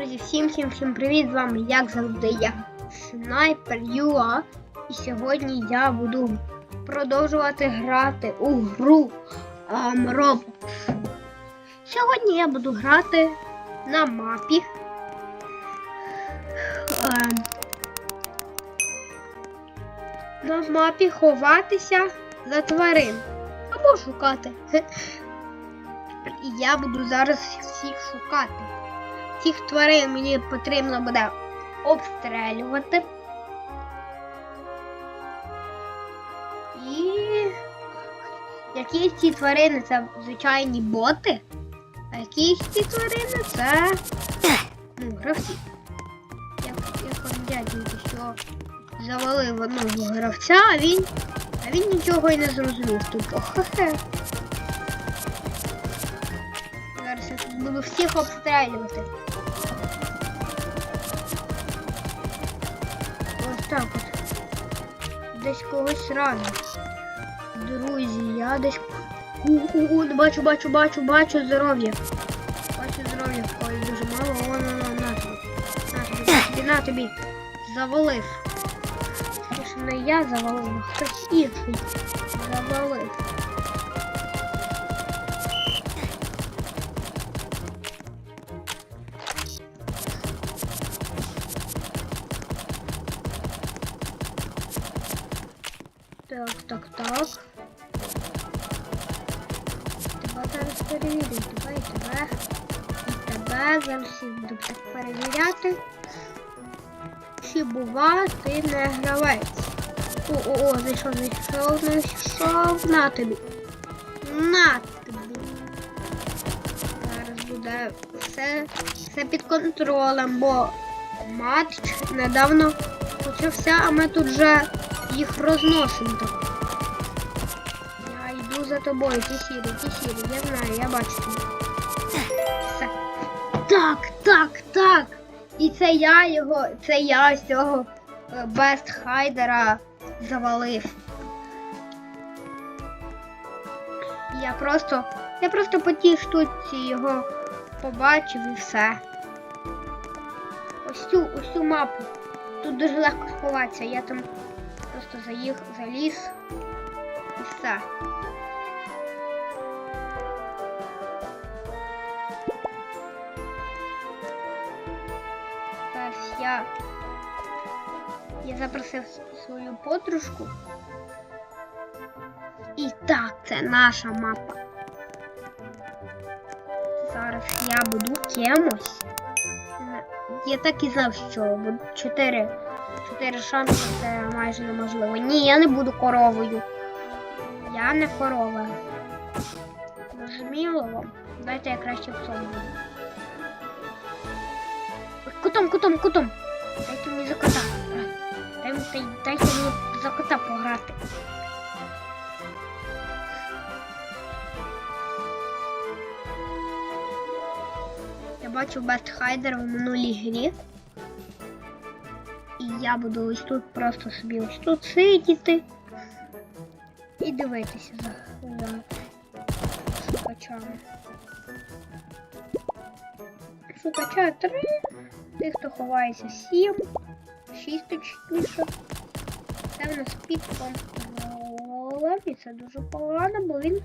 Друзі, всім всім всім привіт! З вами, як завжди, я Снайпер Юа. І сьогодні я буду продовжувати грати у гру um, Roblox. Сьогодні я буду грати на мапі. Ем, на мапі ховатися за тварин. Або шукати. І я буду зараз всіх шукати. Цих тварин мені потрібно буде обстрелювати. І якісь ці тварини це звичайні боти, а якісь ці тварини це ну, гравці. Як он дяденька, що завалив одного гравця, а він, а він нічого й не зрозумів. Тут буду всіх обстрілювати. Ось так от. Десь когось рано. Друзі, я десь. У-у-у, бачу, бачу, бачу, бачу здоров'я. Бачу здоров'я, ой, дуже мало, о, на, на, на тобі. На тобі, на тобі, на тобі. Завалив. Ж не я завалив, а хтось інший завалив. Так, так, так. Тебе зараз перевірю, тебе і тебе. І тебе зараз буду так перевіряти. Чи бува ти не гравець? О-о-о, зайшов, зайшов, зайшов. На тобі. На тобі. Зараз буде все, все під контролем, бо матч недавно почався, а ми тут вже їх розносимо так. Я йду за тобою, ти сірий, ти сірий, я знаю, я бачу тебе. Так, так, так. І це я його, це я з цього е, Бест Хайдера завалив. Я просто, я просто по тій штуці його побачив і все. Ось цю, ось цю мапу. Тут дуже легко сховатися, я там просто заїх, заліз і все. Зараз я, я запросив свою подружку. І так, це наша мапа. Зараз я буду кимось. Я так і знав, що буде 4, 4 шанси це майже неможливо. Ні, я не буду коровою. Я не корова. Зрозуміло вам? Дайте я краще в сон буду. Кутом, кутом, кутом. Дайте мені за кота. грати. Дай, дай, дайте мені за кота пограти. Я бачив Бест Хайдер в минулій грі. Я буду ось тут просто собі ось тут сидіти і дивитися за, за шукачами. Шукача три, тих, хто ховається сім, шість точніше. Це в нас під контролем, і це дуже погано, бо він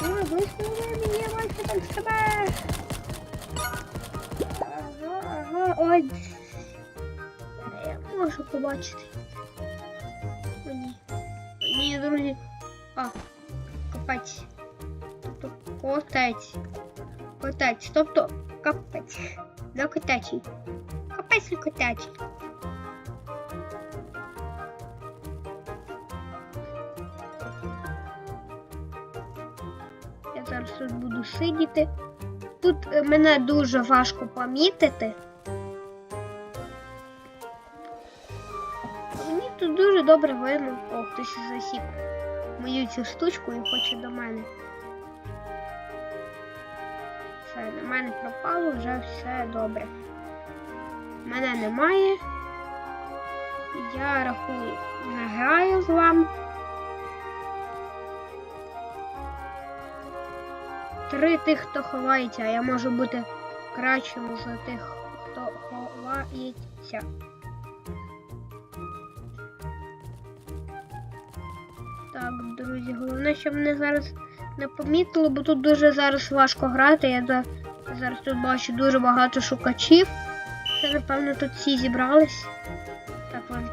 дуже близько до мене є, бачите там себе. Ага, ага, ой. Можу побачити. О, ні. Ні, друзі. А, капець. Тобто котець. Котець. Тобто капець. Не котячий. Капець не котячий. Я зараз тут буду сидіти. Тут е, мене дуже важко помітити. Дуже добре видно. О, хтось засік мою цю штучку і хоче до мене. Все, на мене пропало, вже все добре. Мене немає. Я рахую, не граю з вами. Три тих, хто ховається, а я можу бути кращим за тих, хто ховається. Так, друзі, головне, щоб мене зараз не помітили, бо тут дуже зараз важко грати. Я за- зараз тут бачу дуже багато шукачів. Це, напевно, тут всі зібрались. Так, ладно.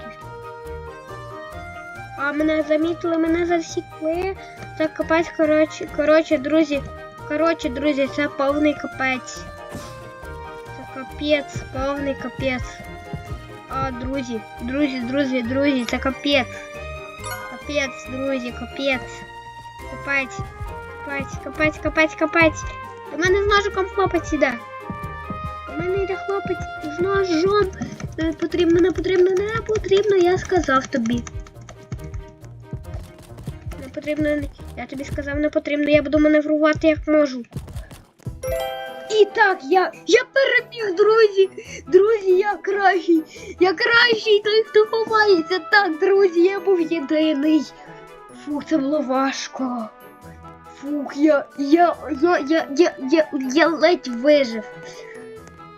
А мене замітили, мене засікли. Так, капець, коротше, коротше, друзі. Коротше, друзі, це повний капець. Це капець, повний капець. А, друзі, друзі, друзі, друзі, це капець. Капець, друзі, капець. Капець, капець, капець, капець, капець. До мене з ножиком хлопець іде. До мене йде хлопець з ножом. Не потрібно, не потрібно, не потрібно, я сказав тобі. Не потрібно, я тобі сказав, не потрібно, я буду маневрувати як можу. І так, я, я переміг, друзі. Друзі, я кращий. Я кращий той, хто ховається. Так, друзі, я був єдиний. Фух, це було важко. Фух, я, я, я, я, я, я, я ледь вижив.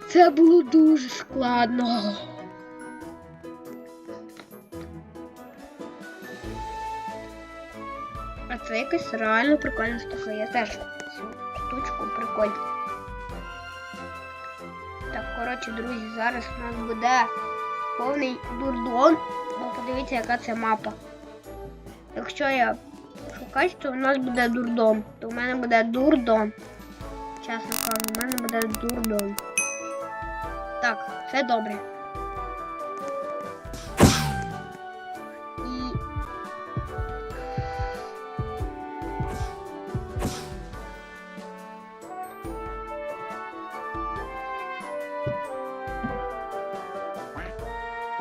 Це було дуже складно. А це якась реально прикольна штука. Я теж цю штучку прикольну. Так, коротше, друзі, зараз у нас буде повний дурдон. Ну, подивіться, яка це мапа. Якщо я шукаю, то у нас буде дурдом. То в мене буде дурдом. Чесно кажу, у мене буде дурдом. Так, все добре.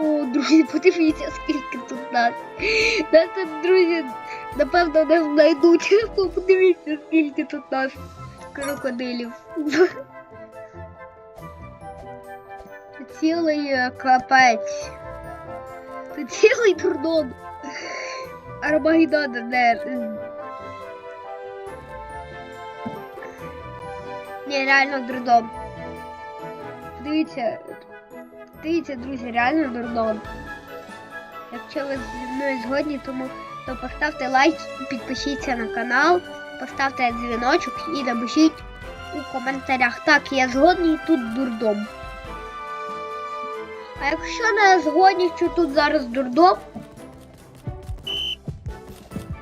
О, друзі, подивіться, скільки тут нас. Нас тут, друзі, напевно, не знайдуть. Подивіться, скільки тут нас крокодилів. Цілий е, капець. Тут цілий дурдом. Армагеддон, не. Ні, реально дурдом. Дивіться, Дивіться, друзі, реально дурдом. Якщо ви зі мною згодні, тому то поставте лайк підпишіться на канал, поставте дзвіночок і напишіть у коментарях. Так, я згодний тут дурдом. А якщо не згодні, що тут зараз дурдом,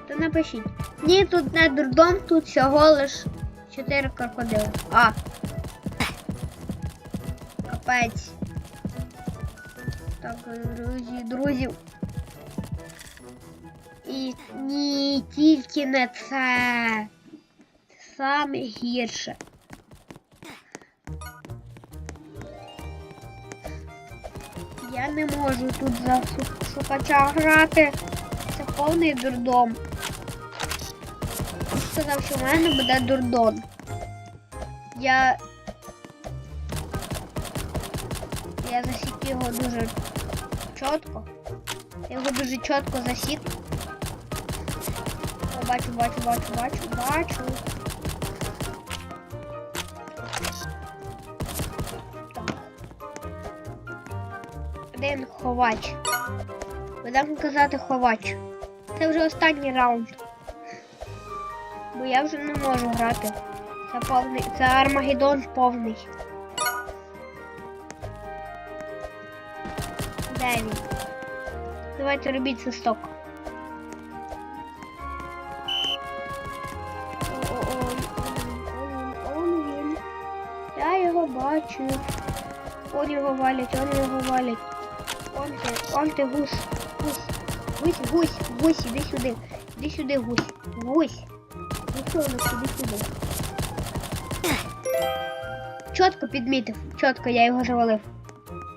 то напишіть. Ні, тут не дурдом, тут всього лиш 4 крокодили. А. Капець. Так, друзі, друзі. І ні, тільки не це. Саме гірше. Я не можу тут за шу- шукача грати. Це повний дурдом. Сказав, що в мене буде дурдом. Я. Я засік його дуже. Я його дуже чітко засік. Бачу, бачу, бачу, бачу, бачу. Так. Один ховач. Будемо казати ховач. Це вже останній раунд. Бо я вже не можу грати. Це повний. Це Армагеддон повний. Де він? Давайте робіть свисток. Я його бачу. Он його валять, он його валять. Он ти, он ти гусь. Гусь. Гусь, гусь, гусь, іди сюди. Іди сюди, гусь. Гусь. Гусьонок, іди сюди. Чітко підмітив. Чітко я його завалив.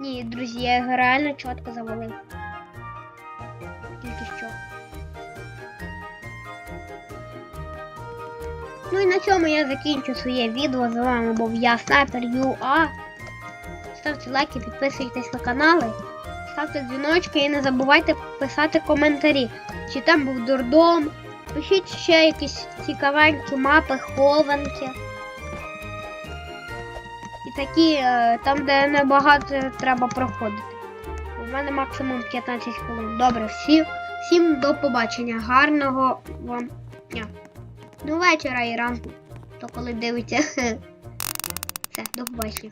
Ні, друзі, я його реально чітко завалив. Ну і на цьому я закінчу своє відео. З вами був я, Снайпер Юа. Ставте лайки, підписуйтесь на канали, ставте дзвіночки і не забувайте писати коментарі, чи там був дурдом. Пишіть ще якісь цікавенькі мапи, хованки. І такі, е, там, де небагато треба проходити. У мене максимум 15 хвилин. Добре, всі. всім до побачення. Гарного вам дня! До вечора і ранку. То коли дивиться. Все, до побачення.